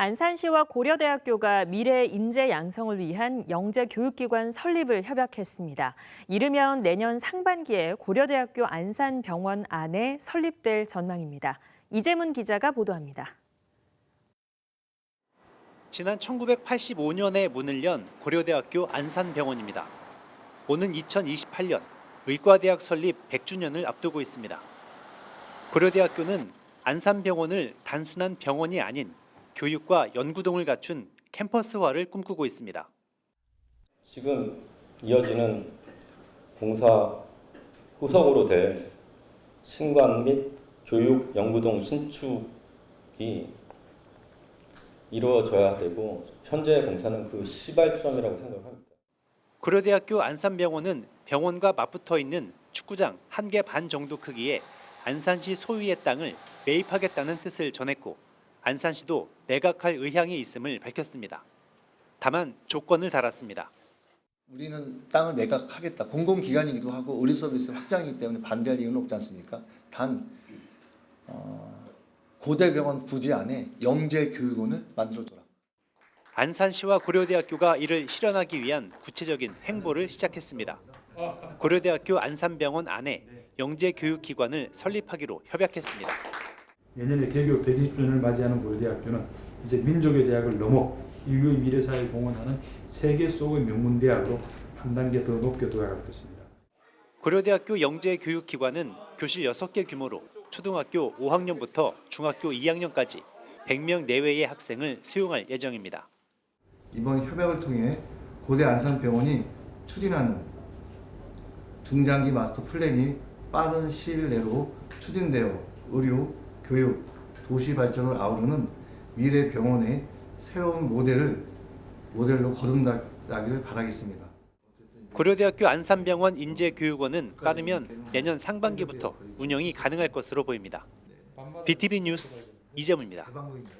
안산시와 고려대학교가 미래 인재 양성을 위한 영재 교육기관 설립을 협약했습니다. 이르면 내년 상반기에 고려대학교 안산병원 안에 설립될 전망입니다. 이재문 기자가 보도합니다. 지난 1985년에 문을 연 고려대학교 안산병원입니다. 오는 2028년 의과대학 설립 100주년을 앞두고 있습니다. 고려대학교는 안산병원을 단순한 병원이 아닌 교육과 연구동을 갖춘 캠퍼스화를 꿈꾸고 있습니다. 지금 이어지는 공사 후속으로 될 신관 및 교육 연구동 신축이 이루어져야 되고 현재 공사는 그 시발점이라고 생각합니다. 고려대학교 안산병원은 병원과 맞붙어 있는 축구장 한 개 반 정도 크기의 안산시 소유의 땅을 매입하겠다는 뜻을 전했고 안산시도 매각할 의향이 있음을 밝혔습니다. 다만 조건을 달았습니다. 우리는 땅을 매각하겠다. 공공기관이기도 하고 의료 서비스 확장이기 때문에 반대할 이유는 없지 않습니까? 단 어, 고대병원 부지 안에 영재 교육원을 만들어줘라. 안산시와 고려대학교가 이를 실현하기 위한 구체적인 행보를 시작했습니다. 고려대학교 안산병원 안에 영재 교육기관을 설립하기로 협약했습니다. 내년에 개교 120주년을 맞이하는 고려대학교는 이제 민족의 대학을 넘어 인류의 미래사회를 공헌하는 세계 속의 명문대학으로 한 단계 더 높게 도약할 것입니다. 고려대학교 영재교육기관은 교실 6개 규모로 초등학교 5학년부터 중학교 2학년까지 100명 내외의 학생을 수용할 예정입니다. 이번 협약을 통해 고대 안산병원이 추진하는 중장기 마스터 플랜이 빠른 시일 내로 추진되어 의료, 교육, 도시 발전을 아우르는 미래 병원의 새로운 모델을 모델로 거듭나기를 바라겠습니다. 고려대학교 안산병원 인재교육원은 빠르면 내년 상반기부터 운영이 가능할 것으로 보입니다. BTV 뉴스 이재문입니다. 대방문이네요.